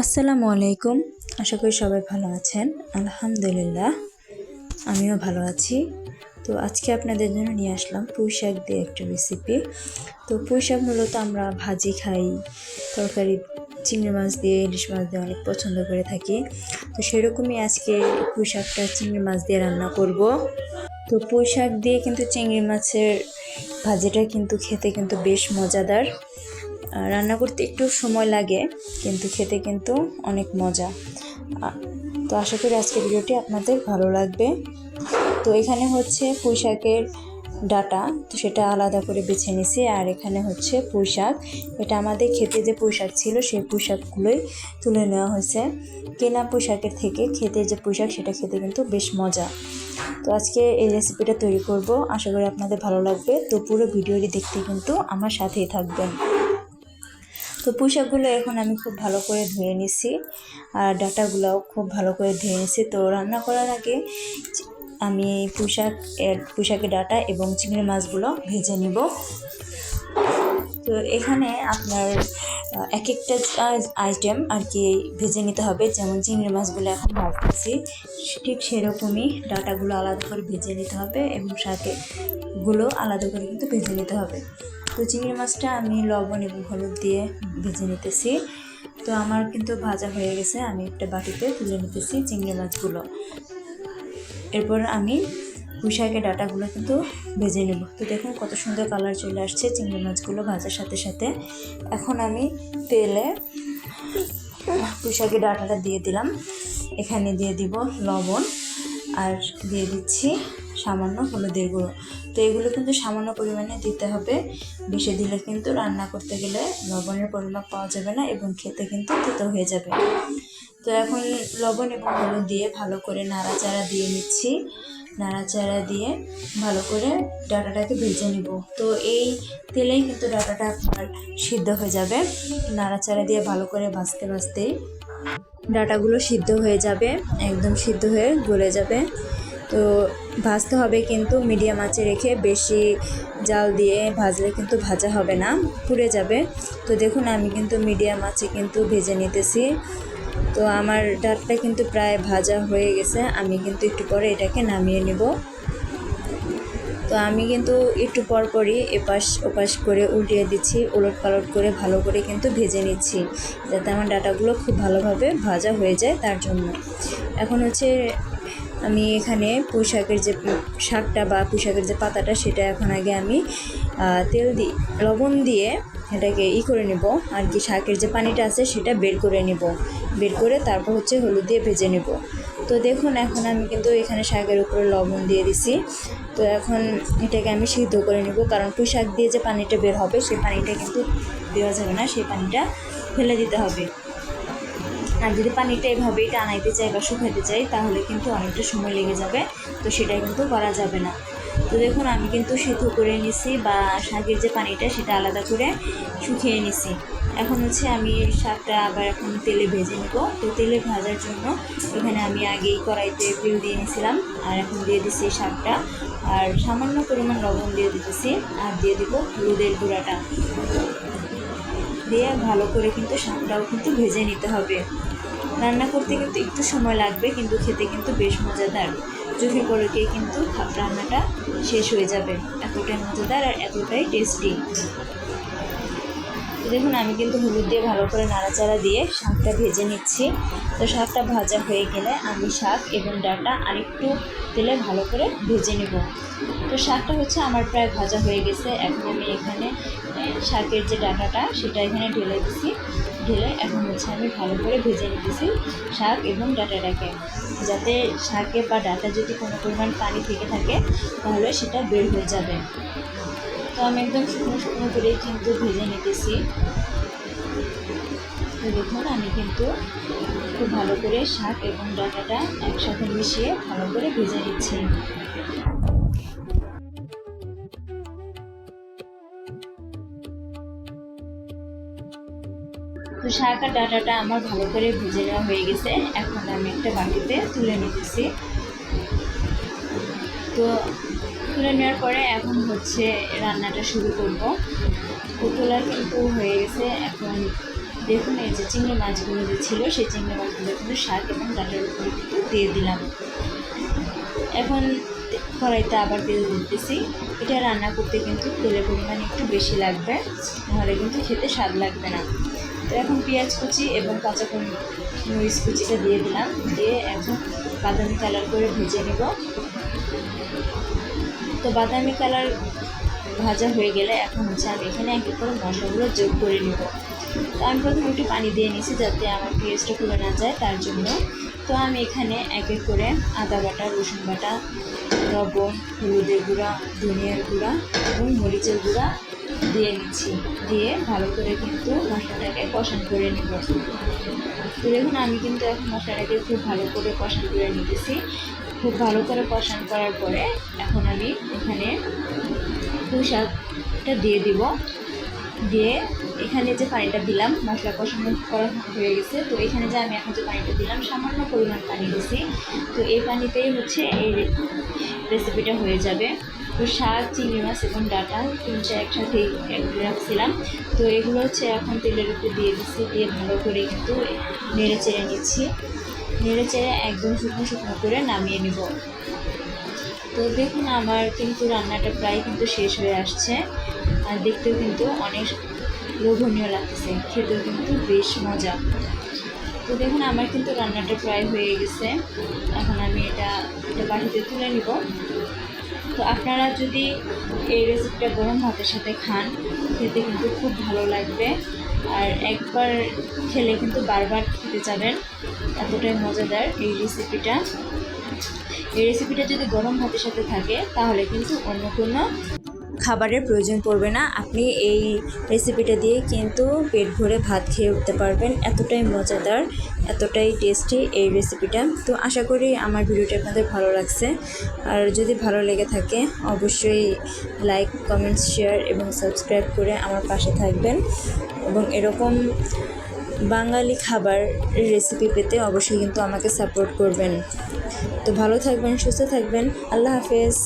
আসসালামু আলাইকুম। আশা করি সবাই ভালো আছেন। আলহামদুলিল্লাহ, আমিও ভালো আছি। তো আজকে আপনাদের জন্য নিয়ে আসলাম পুঁই শাক দিয়ে একটা রেসিপি তো পুঁই শাক মূলত আমরা ভাজি খাই, তরকারি, চিংড়ি মাছ দিয়ে, ইলিশ মাছ দিয়ে অনেক পছন্দ করে থাকি। তো সেরকমই আজকে পুঁই শাকটা চিংড়ি মাছ দিয়ে রান্না করব। তো পুঁই শাক দিয়ে কিন্তু চিংড়ি মাছের ভাজিটা কিন্তু খেতে কিন্তু বেশ মজাদার। রান্না করতে একটু সময় লাগে, কিন্তু খেতে কিন্তু অনেক মজা। তো আশা করি আজকের ভিডিওটি আপনাদের ভালো লাগবে। তো এখানে হচ্ছে পুঁই শাকের ডাটা, তো সেটা আলাদা করে বেছে নিছি। আর এখানে হচ্ছে পুঁই শাক। এটা আমাদের খেতে যে পুঁই শাক ছিল, সেই পুঁই শাকগুলোই তুলে নেওয়া হয়েছে। কেনা পুঁই শাকের থেকে খেতে যে পুঁই শাক, সেটা খেতে কিন্তু বেশ মজা। তো আজকে এই রেসিপিটা তৈরি করব। আশা করি আপনাদের ভালো লাগবে। তো পুরো ভিডিওটি দেখতে কিন্তু আমার সাথেই থাকবেন। তো পুঁইশাকগুলো এখন আমি খুব ভালো করে ধুয়ে নিছি আর ডাটাগুলোও খুব ভালো করে ধুয়ে নিছি। তো রান্না করার আগে আমি পুঁইশাক এর পুঁইশাকের ডাটা এবং চিংড়ি মাছগুলো ভেজে নিব। তো এখানে আপনার এক একটা আইটেম আর কি ভেজে নিতে হবে। যেমন চিংড়ি মাছগুলো এখন ভাজতেছি, ঠিক সেরকমই ডাটাগুলো আলাদা করে ভেজে নিতে হবে এবং শাকেগুলো আলাদা করে কিন্তু ভেজে নিতে হবে। তো চিংড়ি মাছটা আমি লবণ এবং হলুদ দিয়ে ভেজে নিতেছি। তো আমার কিন্তু ভাজা হয়ে গেছে, আমি একটা বাটিতে তুলে নিতেছি চিংড়ি মাছগুলো। এরপর আমি পুঁইশাকের ডাটাগুলো কিন্তু ভেজে নেব। তো দেখুন কত সুন্দর কালার চলে আসছে চিংড়ি মাছগুলো ভাজার সাথে সাথে। এখন আমি তেলে পুঁইশাকের ডাটাটা দিয়ে দিলাম। এখানে দিয়ে দিব লবণ আর দিয়ে দিচ্ছি সামান্য হলুদের গুঁড়ো। তো এগুলো কিন্তু সামান্য পরিমাণে দিতে হবে। বেশি দিলে কিন্তু রান্না করতে গেলে লবণের পরিমাপ পাওয়া যাবে না এবং খেতে কিন্তু তেতো হয়ে যাবে। তো এখন লবণ এবং হলুদ দিয়ে ভালো করে নাড়াচাড়া দিয়ে নিচ্ছি। নাড়াচাড়া দিয়ে ভালো করে ডাটাটাকে ভেজে নিব। তো এই তেলেই কিন্তু ডাটাটা আপনার সিদ্ধ হয়ে যাবে। নাড়াচাড়া দিয়ে ভালো করে ভাজতে ভাজতেই ডাটাগুলো সিদ্ধ হয়ে যাবে, একদম সিদ্ধ হয়ে গলে যাবে। তো ভাজতে হবে কিন্তু মিডিয়াম আঁচে রেখে বেশি জাল দিয়ে ভাজলে কিন্তু ভাজা হবে না, পুড়ে যাবে। তো দেখুন, আমি কিন্তু মিডিয়াম আঁচে কিন্তু ভেজে নিতেছি। তো আমার ডালটা কিন্তু প্রায় ভাজা হয়ে গেছে, আমি কিন্তু একটু পরে এটাকে নামিয়ে নেব। তো আমি কিন্তু একটু পর পরই এপাশ ওপাশ করে উল্টিয়ে দিচ্ছি উলট পালট করে ভালো করে কিন্তু ভেজে নিচ্ছি, যাতে আমার ডাটাগুলো খুব ভালোভাবে ভাজা হয়ে যায় তার জন্য। এখন হচ্ছে আমি এখানে পুঁই শাকের যে শাকটা বা পুঁই শাকের যে পাতাটা, সেটা এখন আগে আমি তেল দিই লবণ দিয়ে এটাকে ই করে নেব। আর কি শাকের যে পানিটা আছে, সেটা বের করে নেব। বের করে তারপর হচ্ছে হলুদ দিয়ে ভেজে নেব। তো দেখুন, এখন আমি কিন্তু এখানে শাকের উপরে লবণ দিয়ে দিছি। তো এখন এটাকে আমি সিদ্ধ করে নেব। কারণ পুঁই শাক দিয়ে যে পানিটা বের হবে সেই পানিটা কিন্তু দেওয়া যাবে না। সেই পানিটা ফেলে দিতে হবে। আর যদি পানিটা এভাবেই টানাইতে চাই বা শুকাইতে চাই, তাহলে কিন্তু অনেকটা সময় লেগে যাবে। তো সেটা কিন্তু করা যাবে না। তো দেখুন, আমি কিন্তু সিদ্ধ করে নিছি বা শাকের যে পানিটা, সেটা আলাদা করে শুকিয়ে নিছি। এখন হচ্ছে আমি শাকটা আবার এখন তেলে ভেজে নেব। তো তেলে ভাজার জন্য এখানে আমি আগেই কড়াইতে তেল দিয়ে নিয়েছিলাম আর এখন দিয়ে দিছি শাকটা। আর সামান্য পরিমাণ লবণ দিয়ে দিতেছি, আর দিয়ে দিব হলুদের গুঁড়াটা। দিয়ে ভালো করে কিন্তু শাকটাও কিন্তু ভেজে নিতে হবে। রান্না করতে কিন্তু একটু সময় লাগবে, কিন্তু খেতে কিন্তু বেশ মজাদার। চোখে পলকেই কিন্তু রান্নাটা শেষ হয়ে যাবে। এতটাই মজাদার আর এতটাই টেস্টি দেখুন, আমি কিন্তু হলুদ দিয়ে ভালো করে নাড়াচাড়া দিয়ে শাকটা ভেজে নিচ্ছি। তো শাকটা ভাজা হয়ে গেলে আমি শাক এবং ডাটা আরেকটু তেলে ভালো করে ভেজে নেব। তো শাকটা হচ্ছে আমার প্রায় ভাজা হয়ে গেছে। এখন আমি এখানে শাকের যে ডাটাটা, সেটা এখানে ঢেলে দিছি। ঢেলে এখন হচ্ছে আমি ভালো করে ভেজে নিতেছি শাক এবং ডাটাটাকে। যাতে শাকে বা ডাটা যদি কোনো পরিমাণ পানি থেকে থাকে, তাহলে সেটা বের হয়ে যাবে। তো আমি একদম শুকনো শুকনো করেই কিন্তু ভেজে নিতেছি। তো দেখুন, আমি কিন্তু খুব ভালো করে শাক এবং ডাটাটা একসাথে মিশিয়ে ভালো করে ভেজে নিচ্ছি। তো শাক ডাটাটা আমার ভালো করে ভেজে নেওয়া হয়ে গেছে। এখন আমি একটা বাটিতে তুলে নিতেছি। তো তুলে নেওয়ার পরে এখন হচ্ছে রান্নাটা শুরু করব। তো তোলা কিন্তু হয়ে গেছে। এখন দেখুন এই যে চিংড়ি মাছগুলো যে ছিল, সেই চিংড়ি মাছগুলো কিন্তু শাক এবং ডাটার উপরে কিন্তু দিয়ে দিলাম। এখন কড়াইতে আবার তেল দিতেছি। এটা রান্না করতে কিন্তু তেলের পরিমাণ একটু বেশি লাগবে, নাহলে কিন্তু খেতে স্বাদ লাগবে না। তো এখন পেঁয়াজ কুচি এবং কাঁচা মরিচ কুচিটা দিয়ে দিলাম। দিয়ে এখন বাদামি কালার করে ভেজে নেব। তো বাদামি কালার ভাজা হয়ে গেলে এখন হচ্ছে আমি এখানে এক করে মশলাগুলো যোগ করে নেব। তো আমি প্রথমে একটু পানি দিয়ে নিয়েছি যাতে আমার পেঁয়াজটা খুলে না যায়, তার জন্য। তো আমি এখানে এক এক করে আদা বাটা, রসুন বাটা, লবণ, হলুদের গুঁড়া, ধনিয়ার গুঁড়া এবং মরিচের গুঁড়া দিয়ে নিচ্ছি দিয়ে ভালো করে কিন্তু মশলাটাকে কষান করে নেব। তো দেখুন, আমি কিন্তু এখন মশলাটাকে খুব ভালো করে কষান করে নিতেছি। খুব ভালো করে কষান করার পরে এখন আমি এখানে পুঁই দিয়ে দিব। দিয়ে এখানে যে পানিটা দিলাম, মশলা কষানো করা হয়ে গেছে। তো এখানে যে আমি এখন যে পানিটা দিলাম, সামান্য পরিমাণ পানি দিছি। তো এই পানিতেই হচ্ছে এই রেসিপিটা হয়ে যাবে। তো শাক চিংড়ি মাছ এবং ডাটা তিনটা একসাথে রাখছিলাম তো এগুলো হচ্ছে এখন তেলের উপর দিয়ে দিচ্ছি, দিয়ে ভালো করে কিন্তু নেড়ে চেড়ে নিচ্ছি। নেড়ে চেড়ে একদম শুকনো শুকনো করে নামিয়ে নেব। তো দেখুন আমার কিন্তু রান্নাটা প্রায় কিন্তু শেষ হয়ে আসছে। আর দেখতেও কিন্তু অনেক লোভনীয় লাগতেছে, খেতেও কিন্তু বেশ মজা। তো দেখুন আমার কিন্তু রান্নাটা প্রায় হয়ে গেছে। এখন আমি এটা একটা বাটিতে তুলে নিব। তো আপনারা যদি এই রেসিপিটা গরম ভাতের সাথে খান, খেতে কিন্তু খুব ভালো লাগবে। আর একবার খেলে কিন্তু বারবার খেতে যাবেন। এতটাই মজাদার এই রেসিপিটা এই রেসিপিটা যদি গরম ভাতের সাথে থাকে, তাহলে কিন্তু অন্য কোনো খাবারের প্রয়োজন পড়বে না। আপনি এই রেসিপিটা দিয়ে কিন্তু পেট ভরে ভাত খেয়ে উঠতে পারবেন। এতটাই মজাদার, এতটাই টেস্টি এই রেসিপিটা তো আশা করি আমার ভিডিওটি আপনাদের ভালো লাগছে। আর যদি ভালো লেগে থাকে, অবশ্যই লাইক কমেন্টস শেয়ার এবং সাবস্ক্রাইব করে আমার পাশে থাকবেন। এবং এরকম বাঙালি খাবার রেসিপি পেতে অবশ্যই কিন্তু আমাকে সাপোর্ট করবেন। তো ভালো থাকবেন, সুস্থ থাকবেন। আল্লাহ হাফেজ।